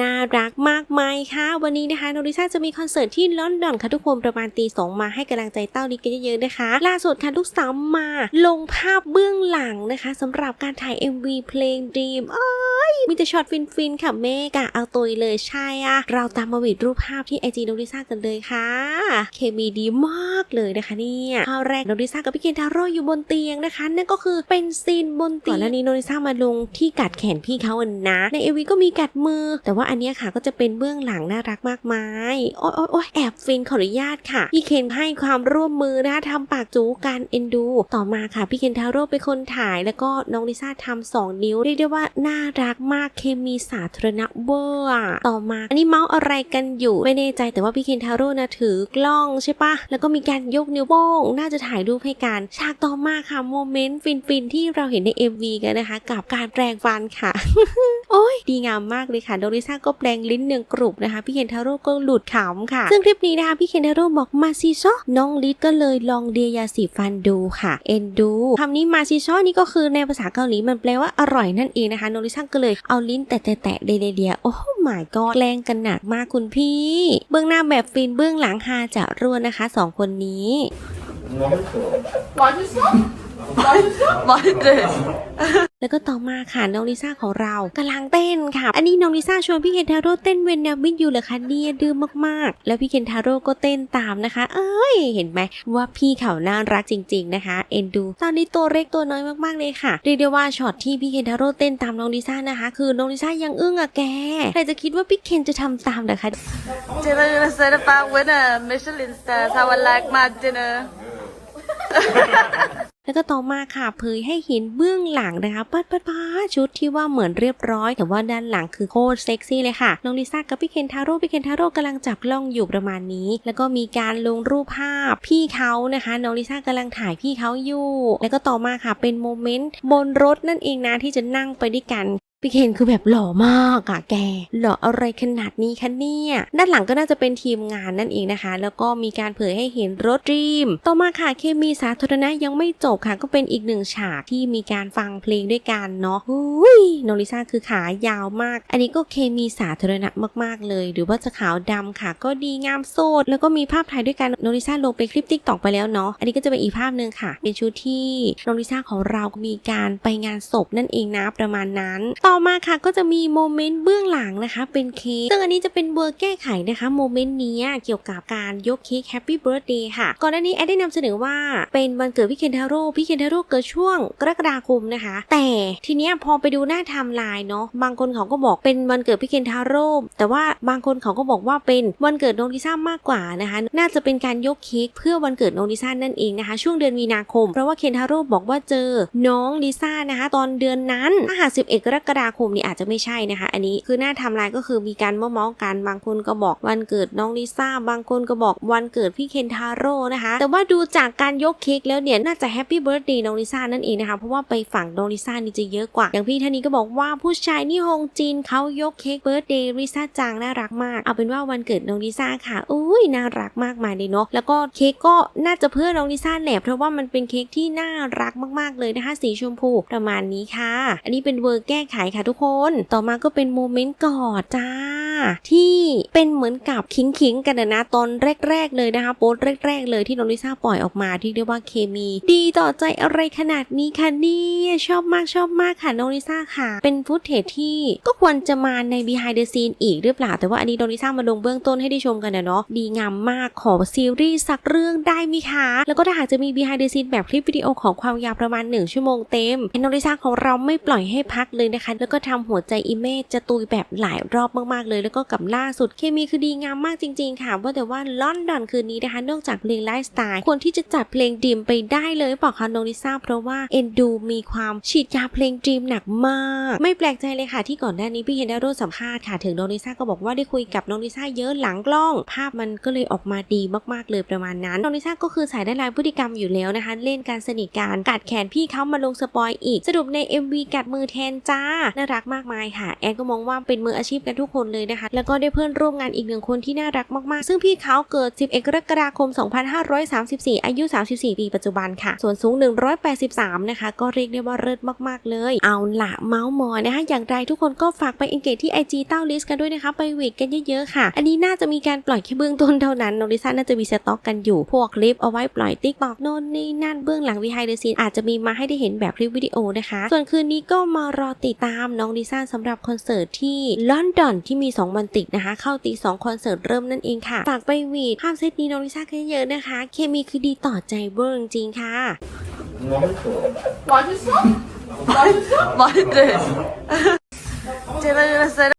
น่ารักมากมายค่ะวันนี้นะคะโนริซาจะมีคอนเสิร์ตที่ลอนดอนค่ะทุกคนประมาณตีสองมาให้กำลังใจเต้าลิกกันเยอะๆนะคะ ล่าสุดค่ะลูกสาวมาลงภาพเบื้องหลังนะคะสำหรับการถ่าย MV เพลง Dream อ้อ มีแต่ช็อตฟินๆค่ะแม่กะเอาตัวเลยใช่อะเราตามมาวิดรูปภาพที่ไอจีโนริซากันเลยค่ะ เคมีดีมากเลยนะคะเนี่ยภาพแรกโนริซากับพี่เคนทาโร่อยู่บนเตียงนะคะนั่นก็คือเป็นซีนบนเตียงก่อนหน้านี้โนริซามาลงที่กัดแขนพี่เขาอะนะในเอวีก็มีกัดมือ แต่ว่าอันเนี้ยค่ะก็จะเป็นเบื้องหลังน่ารักมากมายโอ๊ยโอ๊ยโอ๊ยแอบฟินขออนุญาตค่ะ พี่เคนให้ความร่วมมือนะคะทำปากจูการเอ็นดู ต่อมาค่ะพี่เคนทาโร่เป็นคนถ่าย แล้วก็น้องลิซ่าทำสองนิ้วเรียกได้ว่าน่ารักมากเคมีสาธารณะเวอร์ต่อมาอันนี้เมาส์อะไรกันอยู่ไม่แน่ใจแต่ว่าพี่เคนทาโร่นะถือกล้องใช่ปะแล้วก็มีการยกนิ้วโป้งน่าจะถ่ายรูปให้กันฉากต่อมาค่ะโมเมนต์ฟินๆที่เราเห็นใน MV กันนะคะ กับการแปลงฟันค่ะ อ้ยดีงามมากเลยค่ะโดริซ่าก็แปลงลิ้นเนืองกรุบนะคะ พี่เคนทาโร่ก็หลุดขำค่ะ ซึ่งคลิปนี้นะคะพี่เคนทาโร่บอกมาซิโซน้องลิศก็เลยลองเดียยาสีฟันดูค่ะ เอ็นดูคำนี้มาซิโซนี่ก็คือในภาษาเกาหลีมันแปลว่าอร่อยนั่นเองนะคะโนริซ่าก็เลยเอาลิ้นแตะแตะแตะเดเดียโอ้หมายก็แกล้งกันหนักมากคุณพี่ เบื้องหน้าแบบฟินเบื้องหลังฮาจะร่วนนะคะสองคนนี้ แล้วก็ต่อมาค่ะน้องลิซ่าของเรากำลังเต้นค่ะ อันนี้น้องลิซ่าชวนพี่เคนทาโร่เต้นเวนเนาวิทอยู่เลยค่ะเนี่ยดื้อมากๆ แล้วพี่เคนทาโร่ก็เต้นตามนะคะ เอ้ย เห็นไหมว่าพี่เขาน่ารักจริง ๆนะคะ เอ็นดู ตอนนี้ตัวเล็กตัวน้อยมากๆเลยค่ะ เรียกได้ว่าช็อตที่พี่เคนทาโร่เต้นตามน้องลิซ่านะคะ คือน้องลิซ่ายังอึ้งอะแกใครจะคิดว่าพี่เคนจะทำตามนะคะ Dinner in a cinema with a Michelin star how I like my dinner แล้วก็ต่อมาค่ะเผยให้เห็นเบื้องหลังนะคะปัดปัดปัดชุดที่ว่าเหมือนเรียบร้อย แต่ว่าด้านหลังคือโคตรเซ็กซี่เลยค่ะน้องลิซ่ากับพี่เคนทาโร่พี่เคนทาโร่กำลังจับกล้องอยู่ประมาณนี้ แล้วก็มีการลงรูปภาพพี่เขานะคะน้องลิซ่ากำลังถ่ายพี่เขาอยู่ แล้วก็ต่อมาค่ะเป็นโมเมนต์บนรถนั่นเองนะที่จะนั่งไปด้วยกัน พี่เคนคือแบบหล่อมากอะแก หล่ออะไรขนาดนี้คะเนี่ยด้านหลังก็น่าจะเป็นทีมงานนั่นเองนะคะ แล้วก็มีการเผยให้เห็นรถดรีม ต่อมาค่ะเคมีสาธารณะยังไม่จบค่ะ ก็เป็นอีกหนึ่งฉากที่มีการฟังเพลงด้วยกันเนาะอุ้ยโนริซ่าคือขายาวมาก อันนี้ก็เคมีสาธารณะมากๆเลย หรือว่าจะขาวดำค่ะ ก็ดีงามโสดแล้วก็มีภาพถ่ายด้วยกันโนริซ่าลงไปคลิปติ๊กตอกไปแล้วเนาะอันนี้ก็จะเป็นอีกภาพหนึ่งค่ะ เป็นชุดที่โนริซ่าของเรามีการไปงานศพนั่นเองนะประมาณนั้นต่อมาค่ะก็จะมีโมเมนต์เบื้องหลังนะคะ เป็นเค้กซึ่งอันนี้จะเป็นเบอร์แก้ไขนะคะโมเมนต์นี้เกี่ยวกับการยกเค้กแฮปปี้เบิร์ a เดย์ค่ะ ก่อนหน้านี้แอดได้นำเสนอว่าเป็นวันเกิดพี่เคนทาโร่พี่เคนทาโร่เกิดช่วงกรกฎาคมนะคะ แต่ทีเนี้ยพอไปดูหน้าไทม์ไลน์เนาะบางคนเขาก็บอกเป็นวันเกิดพี่เคนทาโร่แต่ว่าบางคนเขาก็บอกว่าเป็นวันเกิดน้องลิซ่ามากกว่านะคะ น่าจะเป็นการยกเค้กเพื่อวันเกิดน้องลิซ่านั่นเองนะคะ ช่วงเดือนมีนาคมเพราะว่าเคนทาโร่บอกว่าเจอน้องลิซ่านะคะ ตอนเดือนนั้นถ้าหาก11กรกฎาคมนี่อาจจะไม่ใช่นะคะ อันนี้คือหน้าทม์ไลน์ก็คือมีการเมาส์ๆกันบางคนก็บอกวันเกิดน้องลิซ่าบางคนก็บอกวันเกิดพี่เคนทาโร่นะคะ แต่ว่าดูจากการยกเค้กแล้วเนี่ยน่าจะแฮปปี้เบิร์ดเดย์น้องลิซ่านั่นเองนะคะเพราะว่าไปฝั่งน้องลิซ่านี่จะเยอะกว่า อย่างพี่ท่านนี้ก็บอกว่าผู้ชายนี่ฮงจินเขายกเค้กเบิร์ดเดย์ลิซ่าจังน่ารักมากเอาเป็นว่าวันเกิดน้องลิซ่าค่ะอุ้ยน่ารักมากมายเลยเนาะแล้วก็เค้กก็น่าจะเพื่อน้องลิซ่าแหละเพราะว่ามันเป็นเค้กที่น่ารักมากๆเลยนะคะสีชมพูประมาณนี้ค่ะ อันนี้เป็นเวอร์แก้ไขค่ะทุกคน ต่อมาก็เป็นโมเมนต์กอดจ้า ที่เป็นเหมือนกับคิงๆกันนะตอนแรก ๆ เลยนะคะโพสแรก ๆ เลยที่น้องลิซ่าปล่อยออกมาที่เรียกว่าเคมี ดีต่อใจอะไรขนาดนี้คะเนี่ยชอบมากชอบมากค่ะน้องลิซ่าค่ะ เป็นฟุตเทจที่ก็ควรจะมาใน behind the scene อีกหรือเปล่า แต่ว่าอันนี้น้องลิซ่ามาลงเบื้องต้นให้ได้ชมกันนะเนาะดีงามมากขอซีรีส์สักเรื่องได้ไหมคะ แล้วก็ถ้าหากจะมี behind the scene แบบคลิปวิดีโอของความยาวประมาณ 1 ชั่วโมงเต็มน้องลิซ่าของเราไม่ปล่อยให้พักเลยนะคะแล้วก็ทำหัวใจอิเมจจะตุยแบบหลายรอบมากๆเลย แล้วก็กับล่าสุดเคมีคือดีงามมากจริงๆค่ะว่าแต่ว่าลอนดอนคืนนี้นะคะนอกจากเพลงไลฟ์สไตล์ควรที่จะจัดเพลงดีมไปได้เลยเปล่าคะน้องลิซ่าเพราะว่าเอ็นดูมีความฉีดยาเพลงดีมหนักมาก ไม่แปลกใจเลยค่ะที่ก่อนหน้านี้พี่เฮนดาโรสัมภาษณ์ค่ะถึงน้องลิซ่าก็บอกว่าได้คุยกับน้องลิซ่าเยอะหลังกล้อง ภาพมันก็เลยออกมาดีมากๆเลยประมาณนั้นน้องลิซ่าก็คือสายได้ลายพฤติกรรมอยู่แล้วนะคะ เล่นการสนิทการกัดแขนพี่เขามาลงสปอยอีกสรุปใน MV กัดมือแทนจ้าน่ารักมากมายค่ะ แอนก็มองว่าเป็นมืออาชีพกันทุกคนเลยนะคะ แล้วก็ได้เพื่อนร่วมงานอีกหนึ่งคนที่น่ารักมากๆ ซึ่งพี่เขาเกิด 11 กรกฎาคม 2534 อายุ 34 ปีปัจจุบันค่ะ ส่วนสูง 183 นะคะ ก็เรียกได้ว่าเลิศมาก ๆ เลย เอาละเมาส์มอยนะคะ อย่างไรทุกคนก็ฝากไปเอนเกจที่ IG เต้าลิสกันด้วยนะคะ ไปวีดกันเยอะๆค่ะ อันนี้น่าจะมีการปล่อยแค่เบื้องต้นเท่านั้นน้องลิซ่าน่าจะมีสต็อกกันอยู่ พวกคลิปเอาไว้ปล่อยติ๊กตอกโน่นนี่นั่นเบื้องหลังวิไฮเดอร์ซีนอาจจะมีมาให้ได้เห็นแบบคลิปวิดีโอนะคะ ส่วนคืนนี้ก็มารอติดตาน้องลิซ่าสำหรับคอนเสิร์ตที่ลอนดอนที่มี 2 วันติดนะคะ เข้าตี 2 คอนเสิร์ตเริ่มนั่นเองค่ะ ฝากไปหวีดภาพเซตนี้น้องลิซ่ากันเยอะๆนะคะ เคมีคือดีต่อใจเบอร์จริงๆค่ะ 맛있대. Taylor gonna say